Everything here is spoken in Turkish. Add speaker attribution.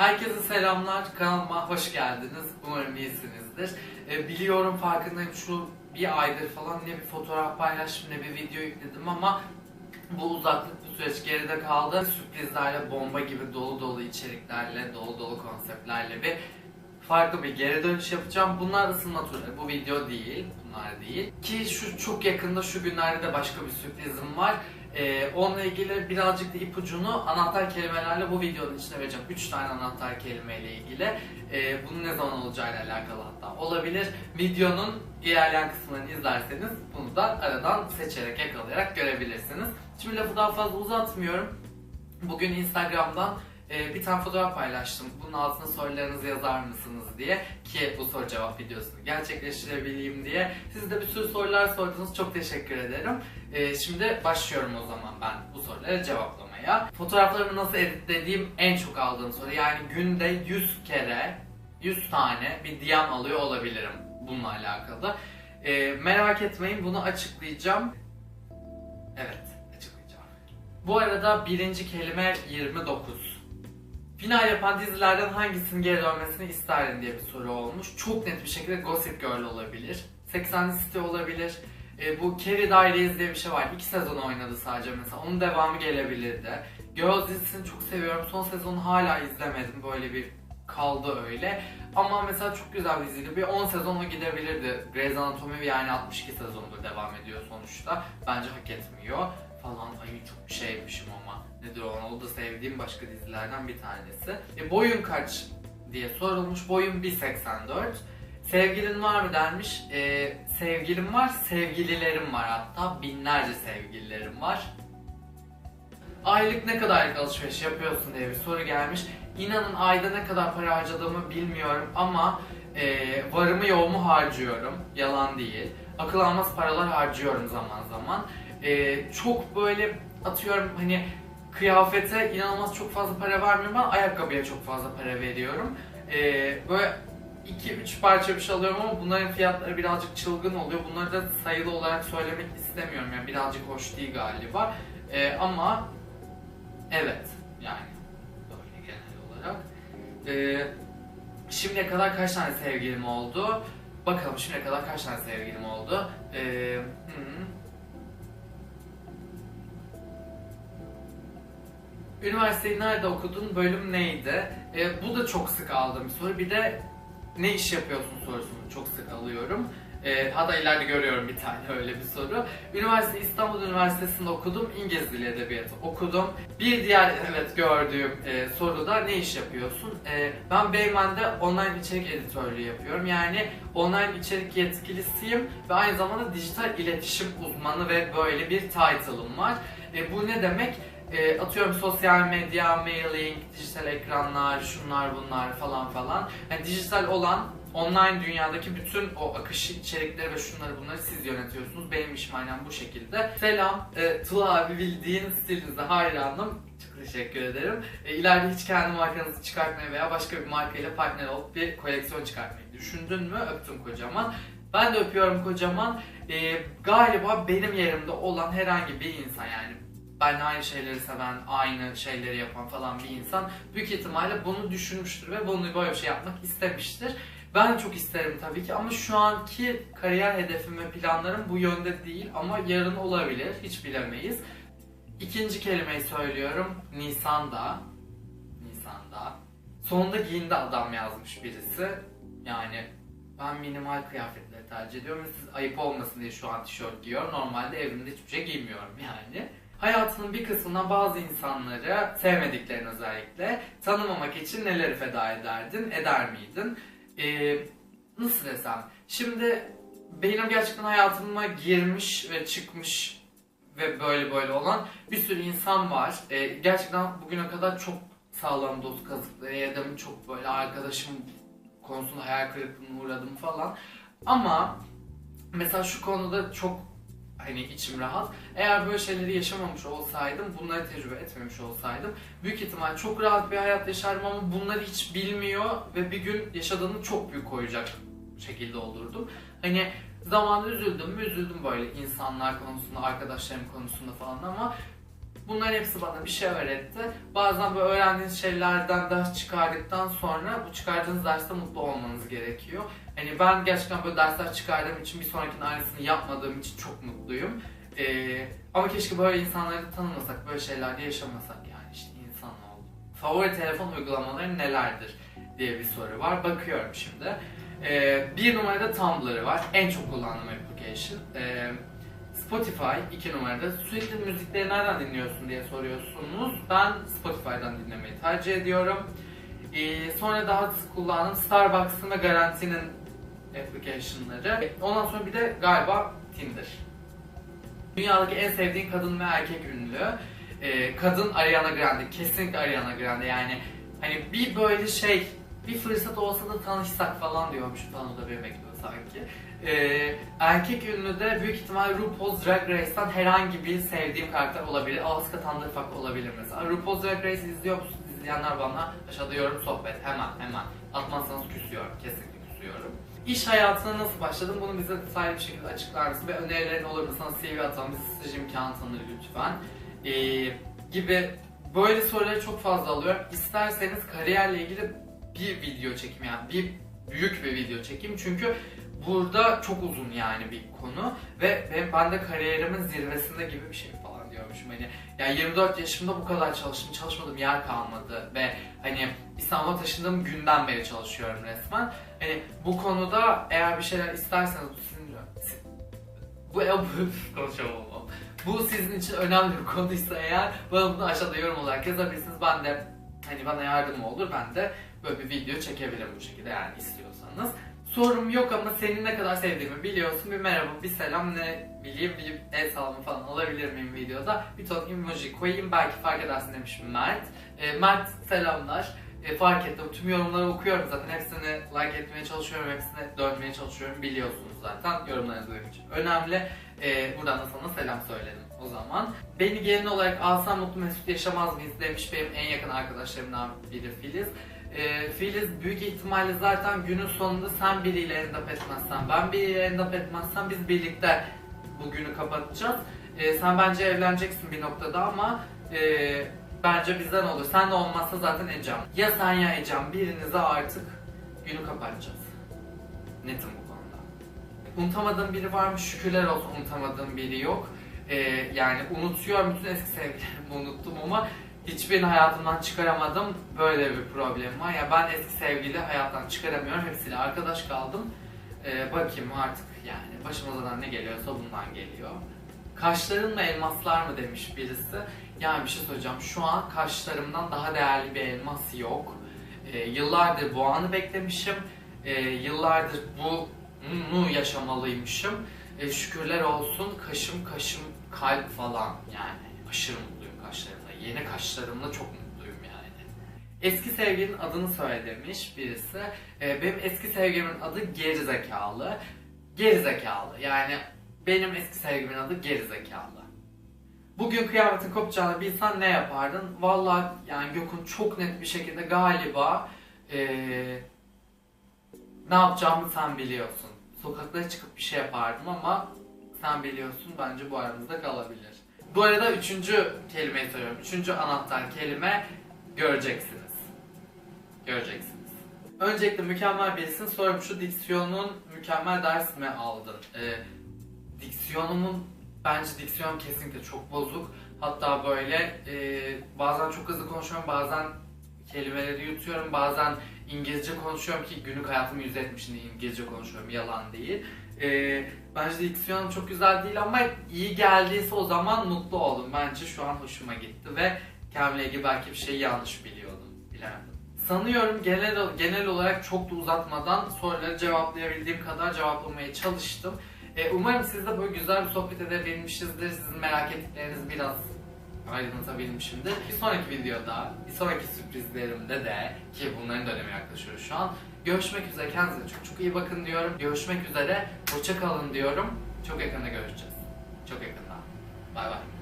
Speaker 1: Herkese selamlar, kanalıma hoş geldiniz. Umarım iyisinizdir. Ee, biliyorum farkındayım şu bir aydır falan ne bir fotoğraf paylaştım ne bir video yükledim ama bu uzaklık bu süreç geride kaldı. Sürprizlerle, bomba gibi dolu dolu içeriklerle, dolu dolu konseptlerle bir farklı bir geri dönüş yapacağım. Bunlar ısınma turları. Bu video değil, bunlar değil. Ki şu çok yakında şu günlerde de başka bir sürprizim var. Ee, onunla ilgili birazcık da ipucunu anahtar kelimelerle bu videonun içine vereceğim. 3 tane anahtar kelimeyle ilgili. Ee, bunun ne zaman olacağıyla alakalı hatta olabilir. Videonun ilerleyen kısımlarını izlerseniz bunu da aradan seçerek yakalayarak görebilirsiniz. Şimdi lafı daha fazla uzatmıyorum. Bugün Instagram'dan e, bir tane fotoğraf paylaştım. Bunun altına sorularınızı yazar mısınız diye ki bu soru cevap videosunu gerçekleştirebileyim diye. Siz de bir sürü sorular sordunuz. Çok teşekkür ederim. E, şimdi başlıyorum o zaman ben bu soruları cevaplamaya. Fotoğraflarımı nasıl editlediğim en çok aldığım soru. Yani günde 100 kere 100 tane bir DM alıyor olabilirim bununla alakalı. E, merak etmeyin bunu açıklayacağım. Evet açıklayacağım. Bu arada birinci kelime 29. Final yapan dizilerden hangisinin geri dönmesini isterdin diye bir soru olmuş. Çok net bir şekilde Gossip Girl olabilir. 80 City olabilir. E, bu Carrie Diaries diye bir şey var. İki sezon oynadı sadece mesela. Onun devamı gelebilirdi. Girls dizisini çok seviyorum. Son sezonu hala izlemedim. Böyle bir kaldı öyle. Ama mesela çok güzel bir diziydi. Bir 10 sezonu gidebilirdi. Grey's Anatomy yani 62 sezondur devam ediyor sonuçta. Bence hak etmiyor falan. Ay çok şeymişim ama. Nedir o? O da sevdiğim başka dizilerden bir tanesi. E, boyun kaç diye sorulmuş. Boyum 1.84. Sevgilin var mı denmiş. E, sevgilim var, sevgililerim var hatta. Binlerce sevgililerim var. Aylık ne kadarlık alışveriş yapıyorsun diye bir soru gelmiş. İnanın ayda ne kadar para harcadığımı bilmiyorum ama e, varımı yoğumu harcıyorum. Yalan değil. Akıl almaz paralar harcıyorum zaman zaman. E, çok böyle atıyorum hani kıyafete inanılmaz çok fazla para vermiyorum ama ayakkabıya çok fazla para veriyorum. E, böyle 2-3 parça bir şey alıyorum ama bunların fiyatları birazcık çılgın oluyor. Bunları da sayılı olarak söylemek istemiyorum yani birazcık hoş değil galiba. E, ama evet yani böyle genel olarak. E, şimdiye kadar kaç tane sevgilim oldu? Bakalım şimdiye kadar kaç tane sevgilim oldu? E, hı. Üniversiteyi nerede okudun? Bölüm neydi? E, bu da çok sık aldığım bir soru. Bir de ne iş yapıyorsun sorusunu çok sık alıyorum. E, hatta ileride görüyorum bir tane öyle bir soru. Üniversite İstanbul Üniversitesi'nde okudum. İngiliz Dili Edebiyatı okudum. Bir diğer evet gördüğüm e, soruda ne iş yapıyorsun? E, ben Beymen'de online içerik editörlüğü yapıyorum. Yani online içerik yetkilisiyim ve aynı zamanda dijital iletişim uzmanı ve böyle bir title'ım var. E, bu ne demek? E, atıyorum sosyal medya, mailing, dijital ekranlar, şunlar bunlar falan falan. Yani dijital olan online dünyadaki bütün o akış içerikleri ve şunları bunları siz yönetiyorsunuz. Benim işim aynen bu şekilde. Selam, e, Tula abi bildiğin stilinize hayranım. Çok teşekkür ederim. E, ileride hiç kendi markanızı çıkartmayı veya başka bir markayla partner olup bir koleksiyon çıkartmayı düşündün mü? Öptüm kocaman. Ben de öpüyorum kocaman. E, galiba benim yerimde olan herhangi bir insan yani ben aynı şeyleri seven, aynı şeyleri yapan falan bir insan büyük ihtimalle bunu düşünmüştür ve bunu böyle bir şey yapmak istemiştir. Ben çok isterim tabii ki ama şu anki kariyer hedefim ve planlarım bu yönde değil ama yarın olabilir, hiç bilemeyiz. İkinci kelimeyi söylüyorum, Nisan'da. Nisan'da. Sonunda giyindi adam yazmış birisi. Yani ben minimal kıyafetleri tercih ediyorum ve siz ayıp olmasın diye şu an tişört giyiyorum. Normalde evimde hiçbir şey giymiyorum yani. Hayatının bir kısmına bazı insanları, sevmediklerini özellikle, tanımamak için neleri feda ederdin, eder miydin? Ee, nasıl desem? Şimdi benim gerçekten hayatıma girmiş ve çıkmış ve böyle böyle olan bir sürü insan var. Ee, gerçekten bugüne kadar çok sağlam dost kazıkları yedim. Çok böyle arkadaşım konusunda hayal kırıklığına uğradım falan. Ama mesela şu konuda çok hani içim rahat. Eğer böyle şeyleri yaşamamış olsaydım, bunları tecrübe etmemiş olsaydım büyük ihtimal çok rahat bir hayat yaşardım ama bunları hiç bilmiyor ve bir gün yaşadığını çok büyük koyacak şekilde olurdum. Hani zamanında üzüldüm mü üzüldüm böyle insanlar konusunda, arkadaşlarım konusunda falan ama Bunların hepsi bana bir şey öğretti. Bazen bu öğrendiğiniz şeylerden ders çıkardıktan sonra bu çıkardığınız derste mutlu olmanız gerekiyor. Hani ben gerçekten böyle dersler çıkardığım için bir sonrakinin aynısını yapmadığım için çok mutluyum. Ee, ama keşke böyle insanları tanımasak, böyle şeylerde yaşamasak yani işte insan oldu. Favori telefon uygulamaları nelerdir diye bir soru var. Bakıyorum şimdi. Ee, bir numarada Tumblr var. En çok kullandığım application. Ee, Spotify iki numarada. Sürekli müzikleri nereden dinliyorsun diye soruyorsunuz. Ben Spotify'dan dinlemeyi tercih ediyorum. Ee, sonra daha sık kullandığım Starbucks'ın ve Garanti'nin application'ları. Ondan sonra bir de galiba Tinder. Dünyadaki en sevdiğin kadın ve erkek ünlü. Ee, kadın Ariana Grande. Kesinlikle Ariana Grande yani. Hani bir böyle şey, bir fırsat olsa da tanışsak falan diyormuş. Bana da bir bekliyor sanki. Ee, erkek ünlü de büyük ihtimal RuPaul's Drag Race'tan herhangi bir sevdiğim karakter olabilir. Alaska Thunderfuck olabilir mesela. RuPaul's Drag Race izliyor musunuz? İzleyenler bana aşağıda yorum sohbet. Hemen hemen. Atmazsanız küsüyorum. Kesinlikle küsüyorum. İş hayatına nasıl başladın? Bunu bize detaylı bir şekilde açıklar mısın? Ve önerilerin olur mu? Sana CV atalım. Bize staj imkanı tanır lütfen. Ee, gibi böyle soruları çok fazla alıyorum. İsterseniz kariyerle ilgili bir video çekeyim yani bir büyük bir video çekeyim çünkü burada çok uzun yani bir konu. Ve ben, ben de kariyerimin zirvesinde gibi bir şey falan diyormuşum. Hani yani 24 yaşımda bu kadar çalıştım çalışmadığım yer kalmadı. Ve hani İstanbul'a taşındığım günden beri çalışıyorum resmen. Hani bu konuda eğer bir şeyler isterseniz bu konuşamam bu sizin için önemli bir konuysa eğer bana bunu aşağıda yorum olarak yazabilirsiniz. Ben de hani bana yardım olur ben de böyle bir video çekebilirim bu şekilde yani istiyorsanız. Sorum yok ama seni ne kadar sevdiğimi biliyorsun. Bir merhaba, bir selam, ne bileyim bir el sallama falan alabilir miyim videoda? Bir ton emoji koyayım belki fark edersin demiş Mert. E, Mert selamlar. E, fark ettim. Tüm yorumları okuyorum zaten. Hepsini like etmeye çalışıyorum. Hepsine dönmeye çalışıyorum. Biliyorsunuz zaten. Yorumlarınız benim için önemli. E, buradan da sana selam söyledim o zaman. Beni gelin olarak alsam mutlu mesut yaşamaz mıyız demiş benim en yakın arkadaşlarımdan biri Filiz. E, Filiz büyük ihtimalle zaten günün sonunda sen biriyle end-up etmezsen, ben biriyle end-up etmezsem biz birlikte bu günü kapatacağız. E, sen bence evleneceksin bir noktada ama e, bence bizden olur. Sen de olmazsa zaten Ecem. Ya sen ya Ecem birinize artık günü kapatacağız. Netim bu konuda. Unutamadığım biri var mı? Şükürler olsun unutamadığım biri yok. Ee, yani unutuyorum bütün eski sevgililerimi unuttum ama hiçbirini hayatımdan çıkaramadım. Böyle bir problem var. Ya ben eski sevgili hayattan çıkaramıyorum. Hepsiyle arkadaş kaldım. Ee, bakayım artık yani başımıza ne geliyorsa bundan geliyor. Kaşların mı elmaslar mı demiş birisi. Yani bir şey söyleyeceğim. Şu an kaşlarımdan daha değerli bir elmas yok. Ee, yıllardır bu anı beklemişim. Ee, yıllardır bunu yaşamalıymışım. Ee, şükürler olsun kaşım kaşım kalp falan yani aşırı. Yeni kaşlarımla çok mutluyum yani. Eski sevgilinin adını söyle demiş birisi. Ee, benim eski sevgilimin adı gerizekalı. Gerizekalı yani benim eski sevgilimin adı gerizekalı. Bugün kıyametin kopacağını bilsen ne yapardın? Vallahi yani Gökhan çok net bir şekilde galiba ee, ne yapacağımı sen biliyorsun. Sokaklara çıkıp bir şey yapardım ama sen biliyorsun bence bu aramızda kalabilir. Bu arada üçüncü kelimeyi söylüyorum. Üçüncü anahtar kelime göreceksiniz. Göreceksiniz. Öncelikle mükemmel birisin. Sorum şu diksiyonun mükemmel ders mi aldın? Ee, diksiyonumun bence diksiyon kesinlikle çok bozuk. Hatta böyle e, bazen çok hızlı konuşuyorum, bazen kelimeleri yutuyorum, bazen İngilizce konuşuyorum ki günlük hayatımın %70'inde İngilizce konuşuyorum, yalan değil. E, bence diksiyon çok güzel değil ama iyi geldiyse o zaman mutlu oldum. Bence şu an hoşuma gitti ve kendimle ilgili belki bir şey yanlış biliyordum, bilemedim. Sanıyorum genel, genel olarak çok da uzatmadan soruları cevaplayabildiğim kadar cevaplamaya çalıştım. E, umarım siz de böyle güzel bir sohbet edebilmişizdir. Sizin merak ettiklerinizi biraz aydınlatabilmişimdir. Bir sonraki videoda, bir sonraki sürprizlerimde de ki bunların dönemi yaklaşıyor şu an. Görüşmek üzere. Kendinize çok çok iyi bakın diyorum. Görüşmek üzere. Hoşça kalın diyorum. Çok yakında görüşeceğiz. Çok yakında. Bay bay.